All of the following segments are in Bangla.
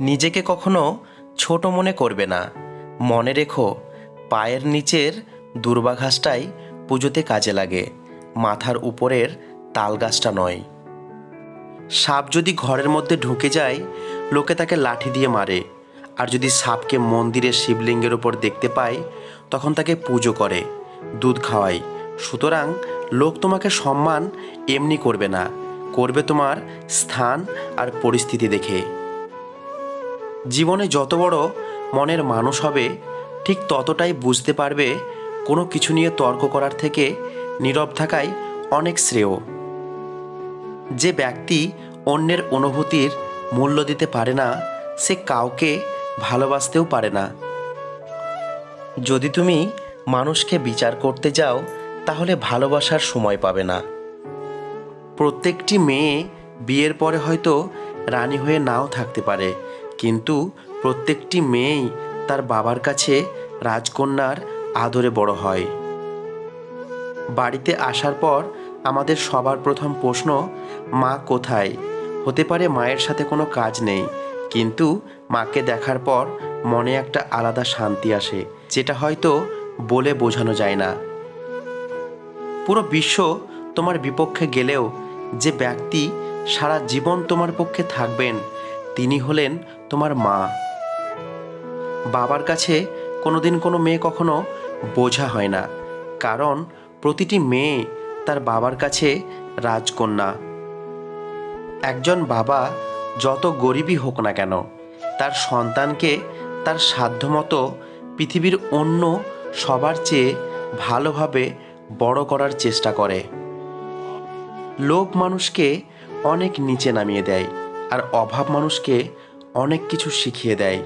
নিজেকে কখনো ছোট মনে করবে না। মনে রেখো, পায়ের নিচের দুর্বাঘাসটাই পুজোতে কাজে লাগে, মাথার উপরের তাল গাছটা নয়। সাপ যদি ঘরের মধ্যে ঢুকে যায়, লোকে তাকে লাঠি দিয়ে মারে। আর যদি সাপকে মন্দিরের শিবলিঙ্গের ওপর দেখতে পায়, তখন তাকে পুজো করে, দুধ খাওয়ায়। সুতরাং লোক তোমাকে সম্মান এমনি করবে না, করবে তোমার স্থান আর পরিস্থিতি দেখে। জীবনে যত বড় মনের মানুষ হবে, ঠিক ততটাই বুঝতে পারবে কোনো কিছু নিয়ে তর্ক করার থেকে নীরব থাকাই অনেক শ্রেয়। যে ব্যক্তি অন্যের অনুভূতির মূল্য দিতে পারে না, সে কাউকে ভালোবাসতেও পারে না। যদি তুমি মানুষকে বিচার করতে যাও, তাহলে ভালোবাসার সময় পাবে না। প্রত্যেকটি মেয়ে বিয়ের পরে হয়তো রানী হয়ে নাও থাকতে পারে কিন্তু প্রত্যেকটি মেয়েই তার বাবার কাছে রাজকন্যার আদরে বড় হয়। বাড়িতে আসার পর আমাদের সবার প্রথম প্রশ্ন, মা কোথায়? হতে পারে মায়ের সাথে কোনো কাজ নেই, কিন্তু মাকে দেখার পর মনে একটা আলাদা শান্তি আসে, যেটা হয়তো বলে বোঝানো যায় না। পুরো বিশ্ব তোমার বিপক্ষে গেলেও যে ব্যক্তি সারা জীবন তোমার পক্ষে থাকবেন, তিনি হলেন তোমার মা। বাবার কাছে কোনোদিন কোনো মেয়ে কখনো বোঝা হয় না, কারণ প্রতিটি মেয়ে তার বাবার কাছে রাজকন্যা। একজন বাবা যত গরিবই হোক না কেন, তার সন্তানকে তার সাধ্যমতো পৃথিবীর অন্য সবার চেয়ে ভালোভাবে বড় করার চেষ্টা করে। লোভ মানুষকে অনেক নিচে নামিয়ে দেয়, আর অভাব মানুষকে অনেক কিছু শিখিয়ে দেয়।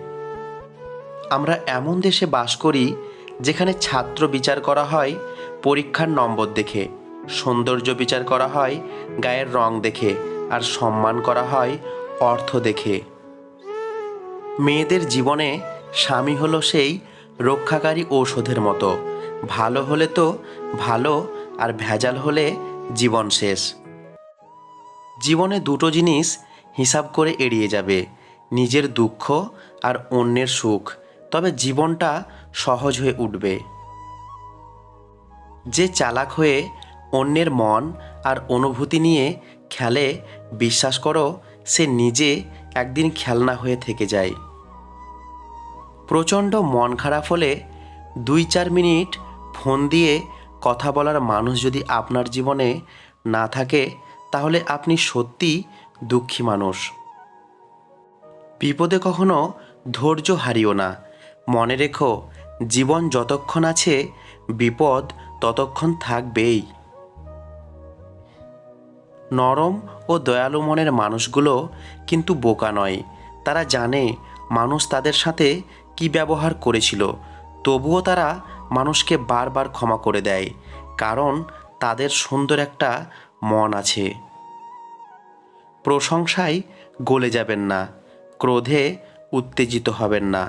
আমরা এমন দেশে বাস করি, যেখানে ছাত্র বিচার করা হয়, পরীক্ষার নম্বর দেখে, সৌন্দর্য বিচার করা হয়, গায়ের রং দেখে, আর সম্মান করা হয়, অর্থ দেখে। মেয়েদের জীবনে স্বামী হলো সেই রক্ষাকারী ঔষধের মতো। ভালো হলে তো ভালো, আর ভেজাল হলে জীবন শেষ। জীবনে দুটো জিনিস হিসাব করে এড়িয়ে যাবে। নিজের দুঃখ আর অন্যের সুখ, তবে জীবনটা সহজ হয়ে উঠবে। যে চালাক হয়ে অন্যের মন আর অনুভূতি নিয়ে খেলে, বিশ্বাস করো, সে নিজে একদিন খেলনা হয়ে থেকে যায়। প্রচণ্ড মন খারাপ হলে দুই চার মিনিট ফোন দিয়ে কথা বলার মানুষ যদি আপনার জীবনে না থাকে, তাহলে আপনি সত্যি দুঃখী মানুষ। বিপদে কখনো ধৈর্য হারিও না। মনে রেখো, জীবন যতক্ষণ আছে, বিপদ ততক্ষণ থাকবেই। নরম ও দয়ালু মনের মানুষগুলো কিন্তু বোকা নয়। তারা জানে মানুষ তাদের সাথে কি ব্যবহার করেছিল। তবুও তারা মানুষকে বারবার ক্ষমা করে দেয়, কারণ তাদের সুন্দর একটা মন আছে। প্রশংসায় গলে যাবেন না। ক্রোধে উত্তেজিত হবেন না,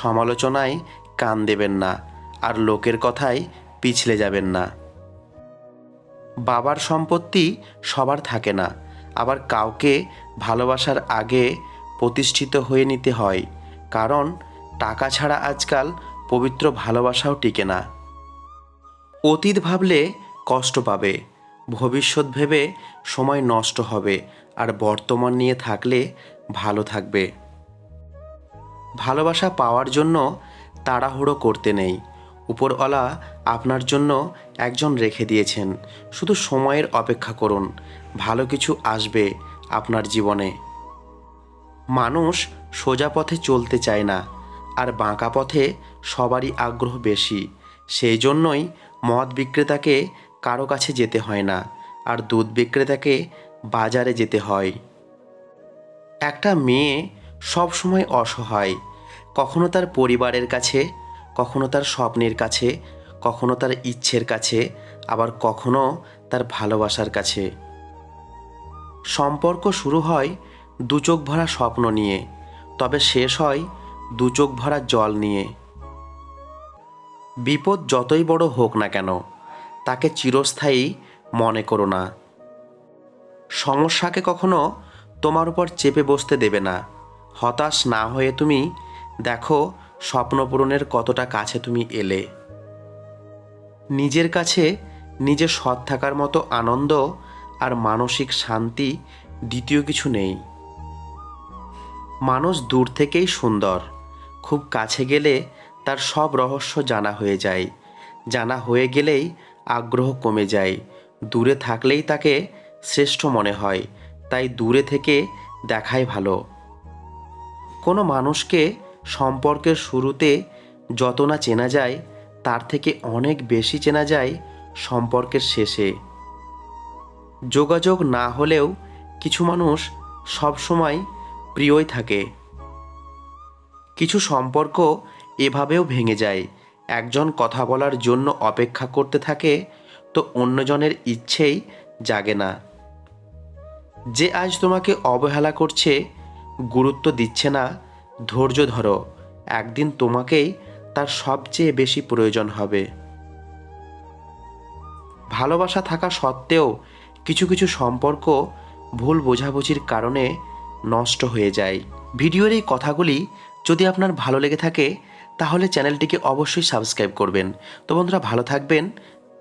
সমালোচনায় কান দেবেন না, আর লোকের কথায় পিছলে যাবেন না। বাবার সম্পত্তি সবার থাকে না, আবার কাউকে ভালোবাসার আগে প্রতিষ্ঠিত হয়ে নিতে হয়, কারণ টাকা ছাড়া আজকাল পবিত্র ভালোবাসাও টিকে না। অতীত ভাবলে কষ্ট পাবে, ভবিষ্যৎ ভেবে সময় নষ্ট হবে, আর বর্তমান নিয়ে থাকলে ভালো থাকবে। ভালোবাসা পাওয়ার জন্য তাড়াহুড়ো করতে নেই। উপরওয়ালা আপনার জন্য একজন রেখে দিয়েছেন। শুধু সময়ের অপেক্ষা করুন। ভালো কিছু আসবে আপনার জীবনে। মানুষ সোজা পথে চলতে চায় না, আর বাঁকা পথে সবারই আগ্রহ বেশি। সেই জন্যই মদ বিক্রেতাকে কারও কাছে যেতে হয় না, আর দুধ বিক্রেতাকে বাজারে যেতে হয়। একটা মেয়ে সব সময় অসহায়। কখনো তার পরিবারের কাছে, কখনো তার স্বপ্নের কাছে, কখনো তার ইচ্ছের কাছে, আবার কখনো তার ভালোবাসার কাছে। সম্পর্ক শুরু হয় দু চোখ ভরা স্বপ্ন নিয়ে, তবে শেষ হয় দু চোখ ভরা জল নিয়ে। বিপদ যতই বড় হোক না কেন, তাকে চিরস্থায়ী মনে করো না। সমস্যাকে কখনো তোমার উপর চেপে বসতে দেবে না। হতাশ না হয়ে তুমি দেখো স্বপ্ন পূরণের কতটা কাছে তুমি এলে। নিজের কাছে নিজে সৎ থাকার মতো আনন্দ আর মানসিক শান্তি দ্বিতীয় কিছু নেই। মানুষ দূর থেকেই সুন্দর। খুব কাছে গেলে তার সব রহস্য জানা হয়ে যায়। জানা হয়ে গেলেই আগ্রহ কমে যায়। দূরে থাকলেই তাকে শ্রেষ্ঠ মনে হয়। তাই দূরে থেকে দেখাই ভালো। কোনো মানুষকে সম্পর্কের শুরুতে যত না চেনা যায়, তার থেকে অনেক বেশি চেনা যায় সম্পর্কের শেষে। যোগাযোগ না হলেও কিছু মানুষ সবসময় প্রিয়ই থাকে। কিছু সম্পর্ক এভাবেও ভেঙে যায়। একজন কথা বলার জন্য অপেক্ষা করতে থাকে, তো অন্যজনের ইচ্ছেই জাগে না। যে আজ তোমাকে অবহেলা করছে, গুরুত্ব দিচ্ছে না, ধৈর্য ধরো, একদিন তোমাকেই তার সবচেয়ে বেশি প্রয়োজন হবে। ভালোবাসা থাকা সত্ত্বেও কিছু কিছু সম্পর্ক ভুল বোঝাবুঝির কারণে নষ্ট হয়ে যায়। ভিডিওর এই কথাগুলি যদি আপনার ভালো লেগে থাকে, তাহলে চ্যানেলটিকে অবশ্যই সাবস্ক্রাইব করবেন। তো বন্ধুরা, ভালো থাকবেন